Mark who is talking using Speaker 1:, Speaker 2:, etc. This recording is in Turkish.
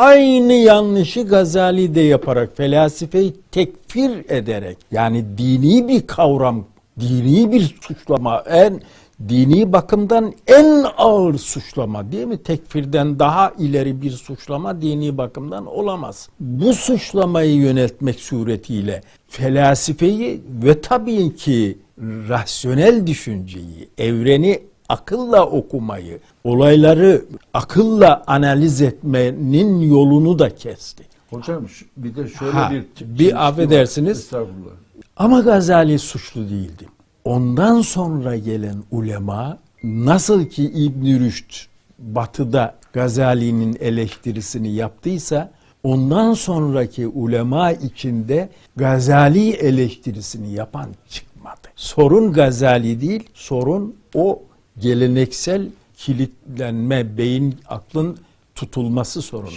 Speaker 1: Aynı yanlışı Gazali de yaparak felsefeyi tekfir ederek yani dini bir kavram, dini bir suçlama, en dini bakımdan en ağır suçlama değil mi? Tekfirden daha ileri bir suçlama dini bakımdan olamaz. Bu suçlamayı yöneltmek suretiyle felsefeyi ve tabii ki rasyonel düşünceyi, evreni akılla okumayı, olayları akılla analiz etmenin yolunu da kesti.
Speaker 2: Hocam bir de şöyle
Speaker 1: Ha,
Speaker 2: bir
Speaker 1: bir affedersiniz.
Speaker 2: Estağfurullah.
Speaker 1: Ama Gazali suçlu değildi. Ondan sonra gelen ulema nasıl ki İbn Rüşd batıda Gazali'nin eleştirisini yaptıysa ondan sonraki ulema içinde Gazali eleştirisini yapan çıkmadı. Sorun Gazali değil, sorun o geleneksel kilitlenme, beyin aklın tutulması sorunu.